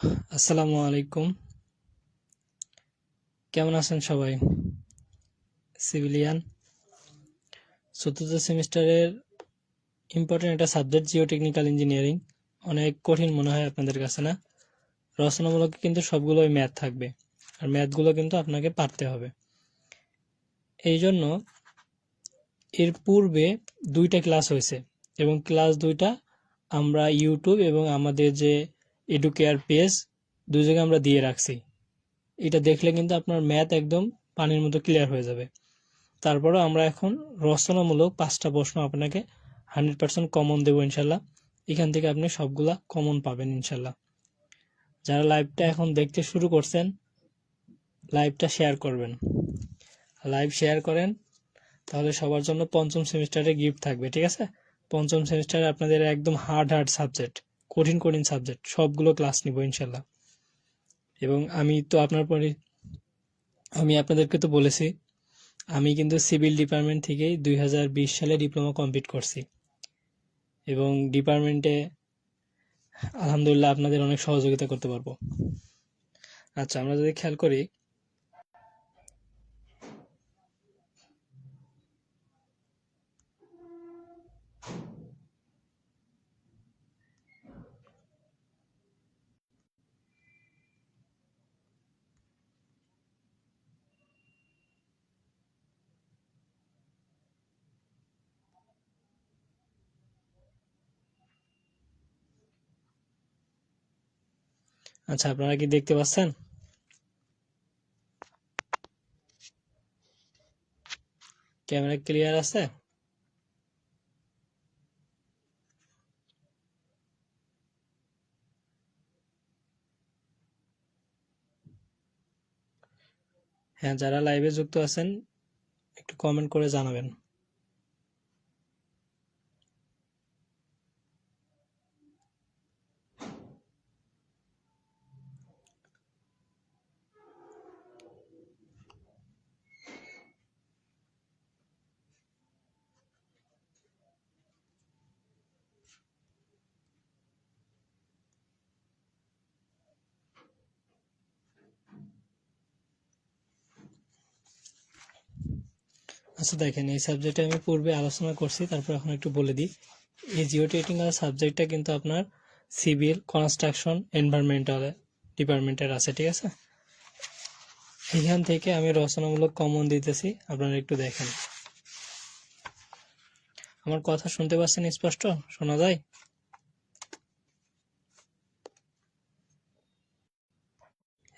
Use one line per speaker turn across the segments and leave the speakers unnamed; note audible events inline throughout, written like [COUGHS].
আসসালামু আলাইকুম। কেমন আছেন সবাই? সিভিলিয়ান। চতুর্থ সেমিস্টারের ইম্পর্টেন্ট একটা সাবজেক্ট জিও টেকনিক্যাল ইঞ্জিনিয়ারিং অনেক কঠিন মনে হয় আপনাদের কাছে, না? রচনামূলক কিন্তু সবগুলোই ম্যাথ থাকবে। আর ম্যাথগুলো কিন্তু আপনাকে পারতে হবে। এই জন্য এর পূর্বে দুইটা ক্লাস হয়েছে এবং ক্লাস দুইটা আমরা ইউটিউব এবং আমাদের যে এডুকেয়ার পেজ দুই জায়গায় আমরা দিয়ে রাখছি। এটা দেখলে কিন্তু আপনার ম্যাথ একদম পানির মতো ক্লিয়ার হয়ে যাবে। তারপরেও আমরা এখন রচনামূলক পাঁচটা প্রশ্ন আপনাকে হান্ড্রেড পার্সেন্ট কমন দেবো ইনশাল্লাহ। এখান থেকে আপনি সবগুলা কমন পাবেন ইনশাল্লাহ। যারা লাইভটা এখন দেখতে শুরু করছেন লাইভটা শেয়ার করবেন। লাইভ শেয়ার করেন, তাহলে সবার জন্য পঞ্চম সেমিস্টারে গিফট থাকবে, ঠিক আছে? পঞ্চম সেমিস্টারে আপনাদের একদম হার্ড হার্ড সাবজেক্ট কঠিন কঠিন সাবজেক্ট সবগুলো ক্লাস নিব ইনশাল্লাহ। এবং আমি তো আপনার পরে, আমি আপনাদেরকে তো বলেছি, আমি কিন্তু সিভিল ডিপার্টমেন্ট থেকেই দুই হাজার বিশ সালে ডিপ্লোমা কমপ্লিট করছি। এবং ডিপার্টমেন্টে আলহামদুলিল্লাহ আপনাদের অনেক সহযোগিতা করতে পারব। আচ্ছা আমরা যদি খেয়াল করি আচ্ছা আপনারা কি দেখতে পাচ্ছেন? ক্যামেরা ক্লিয়ার আছে? হ্যাঁ যারা লাইভে যুক্ত আছেন, একটু কমেন্ট করে জানাবেন। আচ্ছা দেখেন, এই সাবজেক্টে আমি পূর্বে আলোচনা করছি, তারপর এখন একটু বলে দিই। এই জিও টেকনিক্যাল সাবজেক্টটা কিন্তু আপনার সিভিল কনস্ট্রাকশন এনভায়রনমেন্টাল ডিপার্টমেন্টের আছে, ঠিক আছে? এখান থেকে আমি রচনামূলক কমন দিতেছি, আপনারা একটু দেখেন। আমার কথা শুনতে পাচ্ছেন স্পষ্ট? শোনা যায়?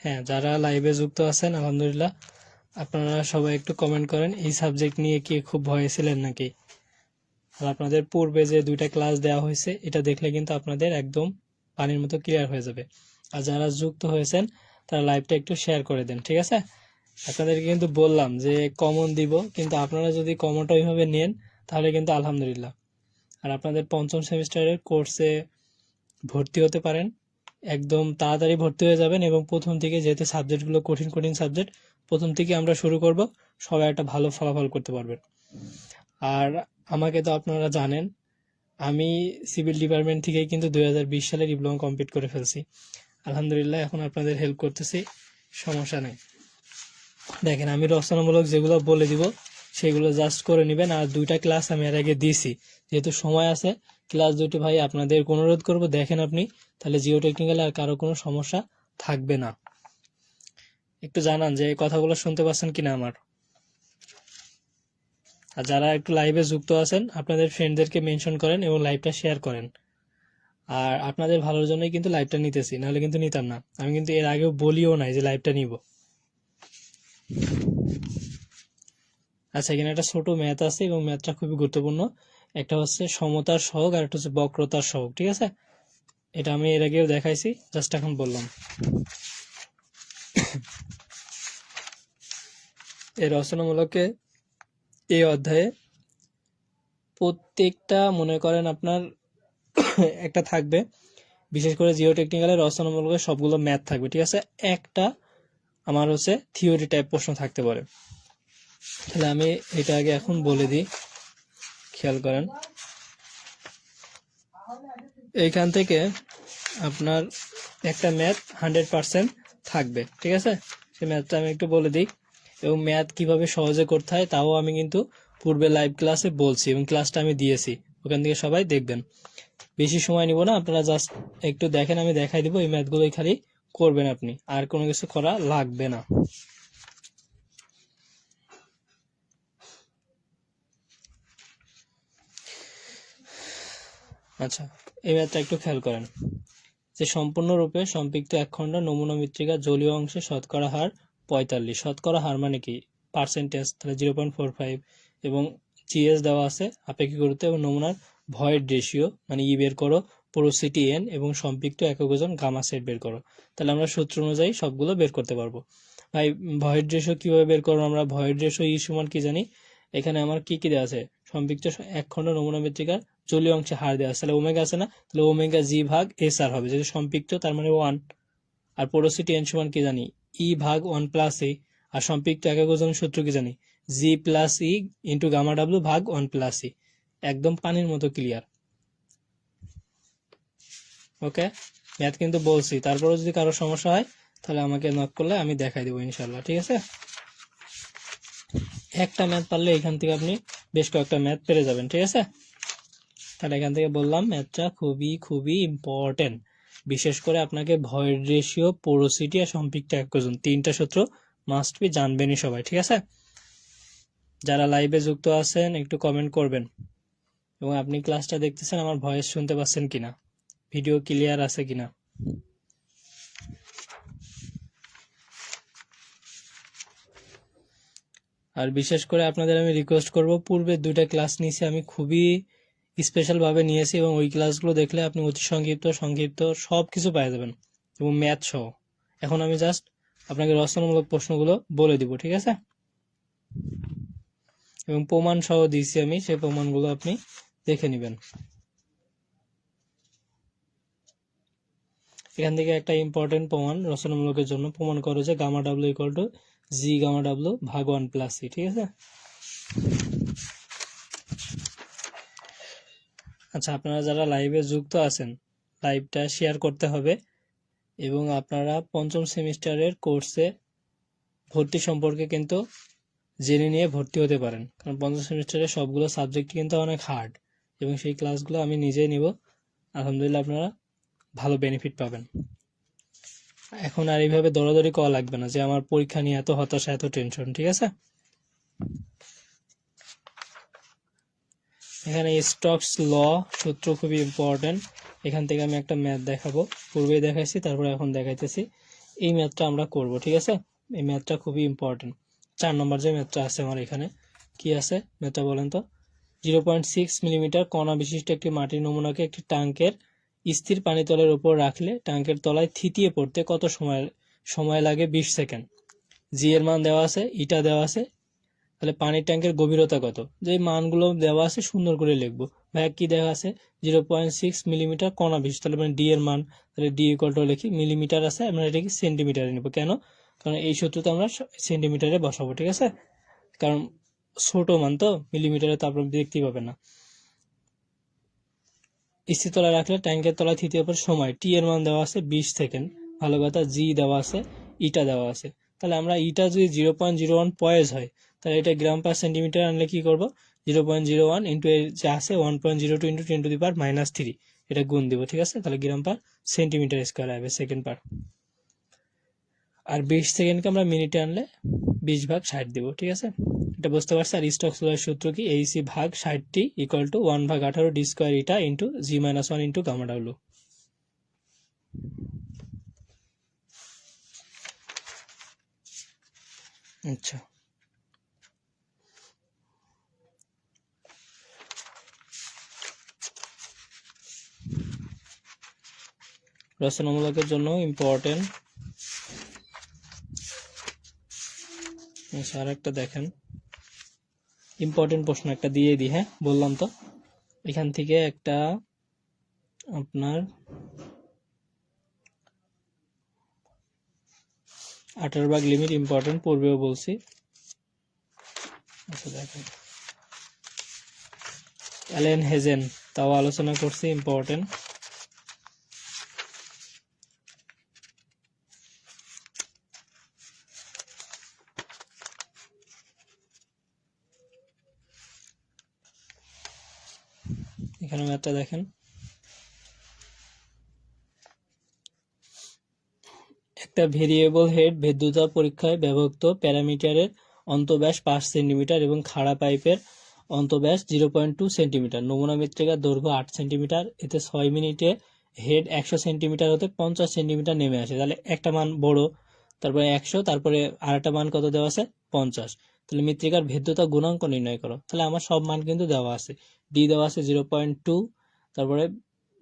হ্যাঁ যারা লাইভে যুক্ত আছেন, আলহামদুলিল্লাহ আপনারা সবাই একটু কমেন্ট করেন, এই সাবজেক্ট নিয়ে কি খুব ভয়ে ছিলেন নাকি? আর আপনাদের পূর্বে যে দুইটা ক্লাস দেওয়া হয়েছে, এটা দেখলে কিন্তু আপনাদের একদম পানির মতো ক্লিয়ার হয়ে যাবে। আর যারা যুক্ত হয়েছেন, তারা লাইভটা একটু শেয়ার করে দেন, ঠিক আছে? আপনাদেরকে কিন্তু বললাম যে কমন দিব, কিন্তু আপনারা যদি কমনটা ওইভাবে নেন, তাহলে কিন্তু আলহামদুলিল্লাহ। আর আপনাদের পঞ্চম সেমিস্টারের কোর্সে ভর্তি হতে পারেন। একদম তাড়াতাড়ি ভর্তি হয়ে যাবেন এবং প্রথম থেকে যেহেতু সাবজেক্টগুলো কঠিন কঠিন সাবজেক্ট প্রথম থেকে আমরা শুরু করব, সবাই একটা ভালো ফলাফল করতে পারবেন আর আমাকে তো আপনারা জানেন, আমি সিভিল ডিপার্টমেন্ট থেকেই কিন্তু দুই সালে ডিপ্লোমা কমপ্লিট করে ফেলছি। আলহামদুলিল্লাহ, এখন আপনাদের হেল্প করতেছি, সমস্যা নেই। দেখেন, আমি রচনামূলক যেগুলো বলে দিব, সেগুলো জাস্ট করে নেবেন, আর দুইটা ক্লাস আমি এর আগে দিয়েছি। যেহেতু সময় আছে, ক্লাস দুটো ভাই আপনাদের অনুরোধ করব, দেখেন আপনি, তাহলে জিও টেকনিক্যালে আর কারও কোনো সমস্যা থাকবে না। একটু জানান যে কথাগুলো শুনতে পাচ্ছেন কিনা আমার। আর যারা একটু লাইভে যুক্ত আছেন, আপনাদের ফ্রেন্ডদেরকে মেনশন করেন এবং লাইভটা শেয়ার করেন। আর আপনাদের ভালোর জন্যই কিন্তু লাইভটা নিতেছি, নাহলে কিন্তু নিতাম না। আমি কিন্তু এর আগেও বলিও নাই যে লাইভটা নিব। আচ্ছা এখানে একটা ছোট ম্যাথ আছে এবং ম্যাথটা খুবই গুরুত্বপূর্ণ। একটা হচ্ছে সমতার সহগ আর একটা হচ্ছে বক্রতার সহগ, ঠিক আছে? এটা আমি এর আগেও দেখাইছি জাস্ট এখন বললাম। এই রচনামূলকে এই অধ্যায়ে প্রত্যেকটা, মনে করেন আপনার, [COUGHS] একটা থাকবে। বিশেষ করে জিও টেকনিক্যালের রচনামূলকের সবগুলো ম্যাথ থাকবে, ঠিক আছে? একটা আমার হচ্ছে থিওরি টাইপ প্রশ্ন থাকতে পারে। তাহলে আমি এটা আগে এখন বলে দিই, খেয়াল করেন। এইখান থেকে আপনার একটা ম্যাথ হান্ড্রেড পার্সেন্ট থাকবে, ঠিক আছে? সেই ম্যাথটা আমি একটু বলে দিই। এবং ম্যাথ কীভাবে সহজে করতে হয়, তাও আমি কিন্তু পূর্বে লাইভ ক্লাসে বলছি এবং ক্লাসটা আমি দিয়েছি। ওখান থেকে সবাই দেখবেন। বেশি সময় নিব না, আপনারা জাস্ট একটু দেখেন, আমি দেখাই দিব, এই ম্যাথগুলোই খালি করবেন আপনি। আর কোনো কিছু করা লাগবে না। আচ্ছা এই ম্যাথটা একটু খেয়াল করেন। যে সম্পূর্ণরূপে সম্পৃক্ত একখণ্ড নমুনা মৃত্তিকা জলীয় অংশে শতকরা হার পঁয়তাল্লিশ। শতকরা হার মানে কি? পার্সেন্টেজ তাহলে জিরো পয়েন্ট ফোর ফাইভ এবং জিএস দেওয়া আছে আপেক্ষিক গুরুত্ব এবং নমুনার ভয়েড রেশিও মানে ই বের করো পোরোসিটি এন এবং সম্পৃক্ত একক ওজন গামা সেট বের করো। তাহলে আমরা সূত্র অনুযায়ী সবগুলো বের করতে পারব। ভাই ভয়েড রেশিও কীভাবে বের করব আমরা? ভয়েড রেশিও ই সমান কি জানি? এখানে আমার কি কী দেওয়া আছে? সম্পৃক্ত এক খণ্ড নমুনা মৃত্তিকার জলীয় অংশে হার দেওয়া আছে। তাহলে ওমেগা আছে না? তাহলে ওমেগা জি ভাগ এস আর হবে। যেহেতু সম্পৃক্ত তার মানে ওয়ান আর পোরোসিটি এন সমান কি জানি? ই ভাগ ওয়ান প্লাস এ আর সম্পৃক্ত একক ওজন সূত্র কি জানি? G plus e into gamma W ভাগ ওয়ান প্লাস ই। একদম পানির মতো ক্লিয়ার। ওকে? ম্যাথ কিন্তু বলছি। তারপরে যদি কারও সমস্যা হয়, তাহলে আমাকে নক করলে আমি দেখাই দেবো ইনশাল্লাহ ঠিক আছে? একটা ম্যাথ পারলে এখান থেকে আপনি বেশ কয়েকটা ম্যাথ পেরে যাবেন, ঠিক আছে? তাহলে এখান থেকে বললাম ম্যাথটা খুবই খুবই ইম্পর্টেন্ট বিশেষ করে আপনাকে ভয়েড রেশিও পোরোসিটি আর সম্পৃক্ত একজন তিনটা সূত্র মাস্ট বি জানবেনই সবাই, ঠিক আছে? যারা লাইভে যুক্ত আছেন, একটু কমেন্ট করবেন। এবং আপনি ক্লাসটা দেখতেছেন, আমার ভয়েস শুনতে পাচ্ছেন কিনা? ভিডিও ক্লিয়ার আছে কিনা? আর বিশেষ করে আপনাদের আমি রিকোয়েস্ট করব, পূর্বে দুইটা ক্লাস নিয়েছি, আমি খুবই স্পেশাল ভাবে নিয়েছি এবং ওই ক্লাসগুলো দেখলে আপনি অতি সংক্ষিপ্ত সংক্ষিপ্ত সব কিছু পেয়ে যাবেন এবং ম্যাথ সহ। এখন আমি জাস্ট আপনাকে রচনামূলক প্রশ্নগুলো বলে দিব, ঠিক আছে? এবং প্রমাণ সহ দিয়েছি আমি, সেই প্রমাণগুলো আপনি দেখে নেবেন। এখান থেকে একটা ইম্পর্টেন্ট প্রমাণ, রচনামূলকের জন্য। প্রমাণ করো যে gamma W equal to G gamma W ভাগ ওয়ান প্লাস সি ঠিক আছে? আচ্ছা আপনারা যারা লাইভে যুক্ত আছেন লাইভটা শেয়ার করতে হবে এবং আপনারা পঞ্চম সেমিস্টারের কোর্সে ভর্তি সম্পর্কে কিন্তু জেনে নিয়ে ভর্তি হতে পারেন। কারণ পঞ্চম সেমিস্টারে সবগুলো সাবজেক্ট কিন্তু অনেক হার্ড এবং সেই ক্লাসগুলো আমি নিজেই নিব। আলহামদুলিল্লাহ আপনারা ভালো বেনিফিট পাবেন। এখন আর এইভাবে দৌড়াদৌড়ি করা লাগবে না যে আমার পরীক্ষা নিয়ে এত হতাশা, এত টেনশন ঠিক আছে? এখানে স্টকস ল সূত্র খুবই ইম্পর্টেন্ট এখান থেকে আমি একটা ম্যাথ দেখাবো। পূর্বেই দেখাইছি, তারপরে এখন দেখাইতেছি। এই ম্যাথটা আমরা করব, ঠিক আছে? এই ম্যাথটা খুবই ইম্পর্টেন্ট চার নম্বর যে ম্যাথটা আছে আমার এখানে, কি আছে ম্যাথটা বলেন তো? জিরো পয়েন্ট সিক্স মিলিমিটার কণা বিশিষ্ট একটি মাটির নমুনাকে একটি ট্যাঙ্কের স্থির পানিতলের উপর রাখলে ট্যাঙ্কের তলায় থিতিয়ে পড়তে কত সময় সময় লাগে? বিশ সেকেন্ড। জি এর মান দেওয়া আছে ইটা দেওয়া আছে তাহলে পানির ট্যাঙ্কের গভীরতা কত? যে মানগুলো দেওয়া আছে সুন্দর করে লিখব। ভাইয়া কি দেওয়া আছে? জিরো পয়েন্ট সিক্স মিলিমিটার কণা বিশ তাহলে মানে ডি এর মান, তাহলে ডি ইকুয়াল টু লিখি মিলিমিটার আছে, আমরা এটাকে সেন্টিমিটারে নেব। কেন? কারণ এই সূত্রতে আমরা সেন্টিমিটারে বসাবো, ঠিক আছে? কারণ ছোট মান তো মিলিমিটারে তো আপনার দেখতেই পাবেন না। স্থির তলায় রাখলে ট্যাঙ্কের তলায় তৃতীয় পর সময় টি এর মান দেওয়া আছে বিশ সেকেন্ড, ভালো কথা জি দেওয়া আছে ইটা দেওয়া আছে। তাহলে আমরা ইটা যদি zero point zero one poise হয়, তাহলে এটা গ্রাম পার সেন্টিমিটার আনলে কি করব? Zero point zero one into এর যে আছে one point zero two into ten to the power minus three এটা গুণ দিব, ঠিক আছে? তাহলে গ্রাম পার সেন্টিমিটার স্কোয়ার আসবে সেকেন্ড পার আর বিশ সেকেন্ডকে আমরা মিনিটে আনলে বিশ ভাগ ষাট দিব, ঠিক আছে? এটা বুঝতে পারছি? আর স্টক স্লোয়ের সূত্র কি? এইসি ভাগ ষাটটি ইকুয়াল টু ওয়ান ভাগ আঠারো D square eta into G minus one into gamma আচ্ছা। রচনামূলকের জন্য ইম্পর্টেন্ট আচ্ছা আর একটা দেখেন। ইম্পর্টেন্ট প্রশ্ন একটা দিয়ে দিই হ্যাঁ? বললাম তো। এখান থেকে একটা আপনার আঠারো ভাগ লিমিট ইম্পর্টেন্ট পূর্বেও বলছি। আচ্ছা দেখেন। অ্যালেন হেজেন, তাও আলোচনা করছি ইম্পর্টেন্ট এখানে একটা দেখেন। একটা ভেরিয়েবল হেড ভেদ্যুতা পরীক্ষায় ব্যবহৃত প্যারামিটারের অন্তব্যাস পাঁচ সেন্টিমিটার এবং খাড়া পাইপের অন্তব্যাস জিরো পয়েন্ট টু সেন্টিমিটার। নমুনা মৃত্তিকার দৈর্ঘ্য আট সেন্টিমিটার। এতে ছয় মিনিটে হেড একশো সেন্টিমিটার হতে পঞ্চাশ সেন্টিমিটার নেমে আসে। তাহলে একটা মান বড়, তারপরে একশো, তারপরে আরেকটা মান কত দেওয়া আছে? পঞ্চাশ। তাহলে মৃত্তিকার ভেদ্যতা গুণাঙ্ক নির্ণয় করো। তাহলে আমার সব মান কিন্তু দেওয়া আছে। ডি দেওয়া আছে জিরো পয়েন্ট টু তারপরে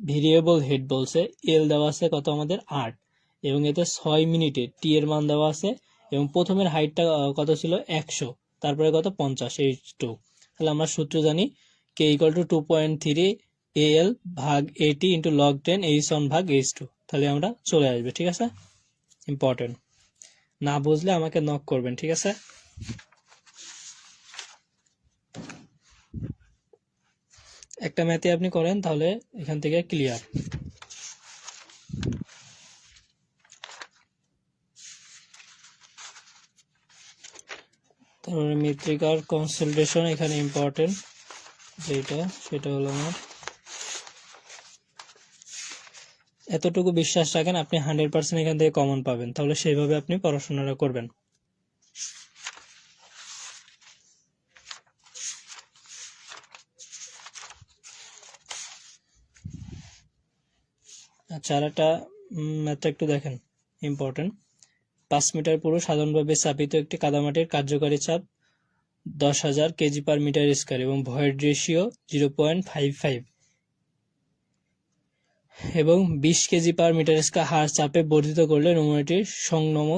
ভেরিয়েবল হেড বলছে এল দেওয়া আছে কত আমাদের? আট। এবং এতে ছয় মিনিটে টি এর মান দেওয়া আছে এবং প্রথমের হাইটটা কত ছিল? একশো। তারপরে কত? পঞ্চাশ। এইচ টু তাহলে আমরা সূত্র জানি K equal to two point three A L ভাগ A T into log ten H one ভাগ এইচ টু তাহলে আমরা চলে আসবে, ঠিক আছে? ইম্পর্টেন্ট না বুঝলে আমাকে নক করবেন, ঠিক আছে? একটা ম্যাথে আপনি করেন, তাহলে এখান থেকে ক্লিয়ার মৃত্তিকার কনসালটেশন এখানে ইম্পর্টেন্ট যেটা, সেটা হলো আমার। এতটুকু বিশ্বাস রাখেন, আপনি হান্ড্রেড পার্সেন্ট এখান থেকে কমন পাবেন। তাহলে সেইভাবে আপনি পড়াশোনাটা করবেন। আচ্ছা আর একটা ম্যাথটা একটু দেখেন। ইম্পর্টেন্ট পাঁচ মিটার পুরো সাধারণভাবে চাপিত একটি কাদামাটির কার্যকারী চাপ দশ হাজার কেজি পার মিটার স্কোয়ার এবং void ratio zero point five five এবং বিশ কেজি পার মিটার স্কোয়ার হার চাপে বর্ধিত করলে নমুনাটির সংনম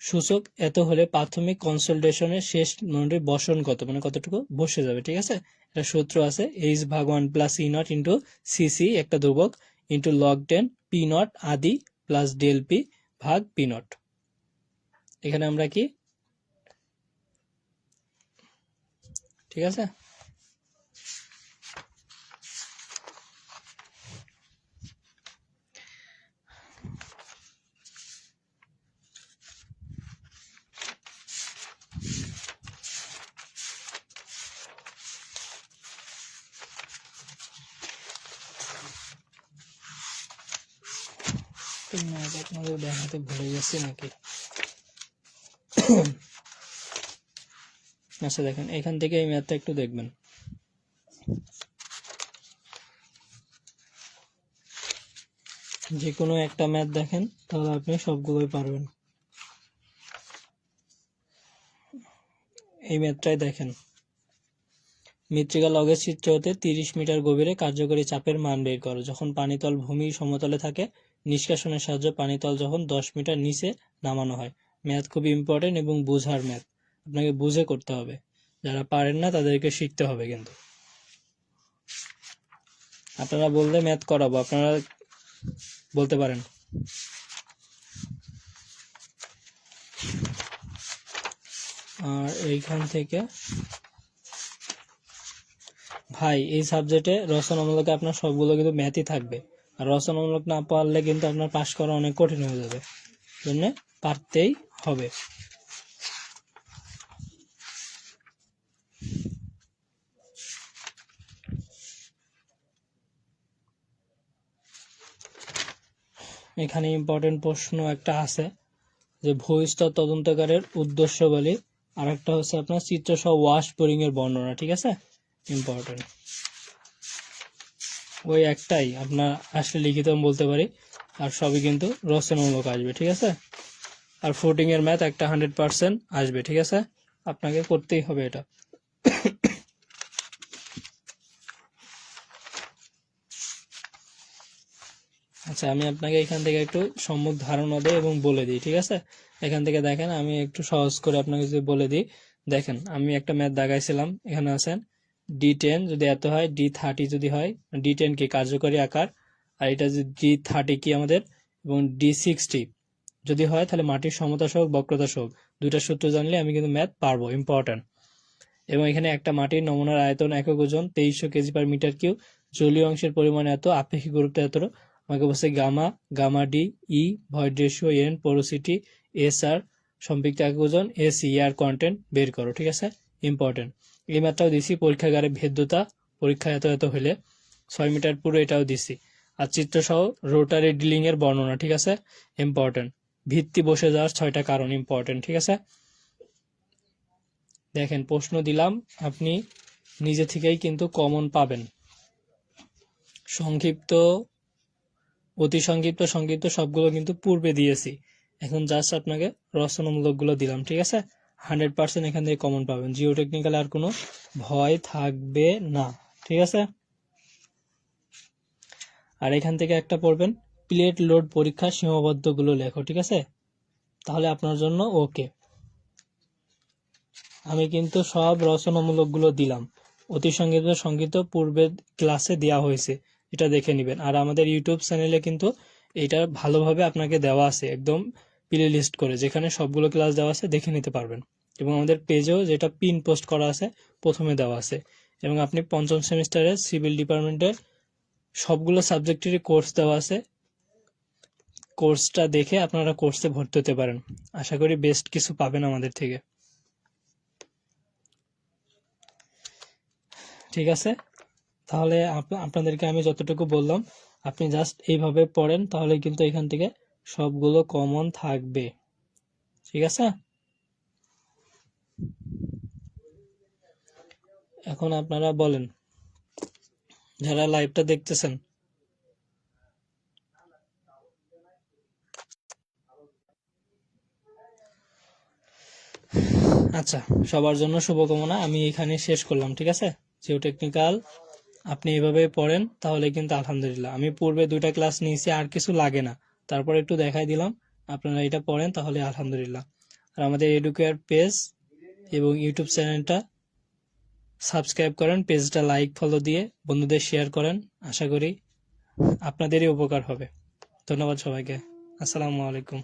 সূচক এত হলে প্রাথমিক কনসালটেশনের শেষ নমুনাটির বসন কত মানে কতটুকু? বসে যাবে, ঠিক আছে? এটা সূত্র আছে এইচ ভাগ one plus e naught into C C একটা ধ্রুবক into log ten P naught আদি প্লাস ডেল পি ভাগ পি নট এখানে আমরা কি? ঠিক আছে? না আপনাদের দেখাতে ভুলে গেছি নাকি? আচ্ছা দেখেন, এখান থেকে এই ম্যাথটা একটু দেখবেন। যে কোনো একটা ম্যাথ দেখেন, তাহলে আপনি সবগুলোই পারবেন। এই ম্যাথটাই দেখেন। মৃত্তিকা লগের চিত্র হতে তিরিশ মিটার গভীরে কার্যকরী চাপের মান বের করো। যখন পানিতল ভূমি সমতলে থাকে, নিষ্কাশনের সাহায্যে পানিতল যখন দশ মিটার নিচে নামানো হয়। ম্যাথ খুব ইম্পর্টেন্ট এবং বোঝার ম্যাথ আপনাকে বুঝে করতে হবে। যারা পারেন না, তাদেরকে শিখতে হবে কিন্তু। আপনারা বললে ম্যাথ করাবো। আপনারা বলতে পারেন। আর এইখান থেকে ভাই, এই সাবজেক্টে রচনামূলকে আপনার সবগুলো কিন্তু ম্যাথই থাকবে। আর রচনামূলক না পারলে কিন্তু আপনার পাশ করা অনেক কঠিন হয়ে যাবে। জন্য পারতেই হবে। এখানে ইম্পর্টেন্ট প্রশ্ন একটা আছে যে ভূস্তর তদন্তকারের উদ্দেশ্য বলি। আর একটা হচ্ছে আপনার চিত্র সহ ওয়াশ বোরিং এর বর্ণনা, ঠিক আছে? ইম্পর্টেন্ট ওই একটাই, আপনার আসলে লিখিত বলতে পারি, আর সবই কিন্তু রচনামূলক আসবে, ঠিক আছে? আর ফুটিং এর ম্যাথ একটা হান্ড্রেড পার্সেন্ট আসবে, ঠিক আছে? আপনাকে করতেই হবে এটা। আচ্ছা আমি আপনাকে এখান থেকে একটু সম্মুখ ধারণা দিই এবং বলে দিই, ঠিক আছে? এখান থেকে দেখেন, আমি একটু সহজ করে আপনাকে যদি বলে দিই। দেখেন, আমি একটা ম্যাথ দাগাইছিলাম এখানে আছেন ডি টেন যদি এত হয় ডি থার্টি যদি হয় ডি টেন কি কার্যকরী আকার? আর এটা যদি ডি থার্টি কি আমাদের? এবং ডি সিক্সটি যদি হয়, তাহলে মাটির সমতা সহক বক্রতা সহক দুইটা সূত্র জানলে আমি কিন্তু ম্যাথ পারব ইম্পর্টেন্ট এবং এখানে একটা মাটির নমুনার আয়তন একক ওজন, তেইশশো কেজি পার মিটার কিউ জলীয় অংশের পরিমাণ এত, আপেক্ষিক গুরুত্ব এত। আমাকে বলছে gamma gamma D, e void ratio N, porosity, S, R, সম্পৃক্ত একক ওজন, এস, ই, আর কন্টেন্ট বের করো, ঠিক আছে? ইম্পর্টেন্ট এই ম্যাথটাও দিছি পরীক্ষাগারে ভেদ্যতা, পরীক্ষা এত এত হলে। ছয় মিটার পুরো এটাও দিছি। আর চিত্রসহ রোটারি ডিলিং এর বর্ণনা, ঠিক আছে? ইম্পর্টেন্ট ভিত্তি বসে যাওয়ার ছয়টা কারণ ইম্পর্টেন্ট ঠিক আছে? দেখেন, প্রশ্ন দিলাম, আপনি নিজে থেকেই কিন্তু কমন পাবেন। সংক্ষিপ্ত, অতি সংক্ষিপ্ত সংক্ষিপ্ত সবগুলো কিন্তু পূর্বে দিয়েছি। এখন জাস্ট আপনাকে রচনামূলকগুলো দিলাম, ঠিক আছে? হান্ড্রেড পার্সেন্ট এখান থেকে কমন পাবেন। জিও টেকনিক্যাল আর কোনো ভয় থাকবে না, ঠিক আছে? আর এখান থেকে একটা পড়বেন প্লেট লোড পরীক্ষা সীমাবদ্ধগুলো লেখো, ঠিক আছে? তাহলে আপনার জন্য ওকে। আমি কিন্তু সব রচনামূলকগুলো দিলাম। অতি সংগীত সংগীত পূর্বের ক্লাসে দেওয়া হয়েছে, এটা দেখে নেবেন। আর আমাদের ইউটিউব চ্যানেলে কিন্তু এটা ভালোভাবে আপনাকে দেওয়া আছে, একদম প্লে লিস্ট করে, যেখানে সবগুলো ক্লাস দেওয়া আছে, দেখে নিতে পারবেন। এবং আমাদের পেজেও যেটা পিন পোস্ট করা আছে, প্রথমে দেওয়া আছে। এবং আপনি পঞ্চম সেমিস্টারের সিভিল ডিপার্টমেন্টের সবগুলো সাবজেক্টেরই কোর্স দেওয়া আছে কোর্সটা দেখে আপনারা কোর্সে ভর্তি হতে পারেন। আশা করি বেস্ট কিছু পাবেন আমাদের থেকে। ঠিক আছে? তাহলে আপনাদেরকে আমি যতটুকু বললাম, আপনি জাস্ট এইভাবে পড়েন, তাহলে কিন্তু এখান থেকে সবগুলো কমন থাকবে। ঠিক আছে? এখন আপনারা বলেন, যারা লাইভটা দেখতেছেন আচ্ছা সবার জন্য শুভকামনা। আমি এখানে শেষ করলাম, ঠিক আছে? জিও টেকনিক্যাল আপনি এভাবে পড়েন, তাহলে কিন্তু আলহামদুলিল্লাহ। আমি পূর্বে দুইটা ক্লাস নিয়েছি, আর কিছু লাগে না। তারপর একটু দেখাই দিলাম, আপনারা এটা পড়েন, তাহলে আলহামদুলিল্লাহ। আর আমাদের এডুকেয়ার পেজ এবং ইউটিউব চ্যানেলটা সাবস্ক্রাইব করেন পেজটা লাইক ফলো দিয়ে বন্ধুদের শেয়ার করেন। আশা করি আপনাদেরই উপকার হবে। ধন্যবাদ সবাইকে। আসসালামু আলাইকুম।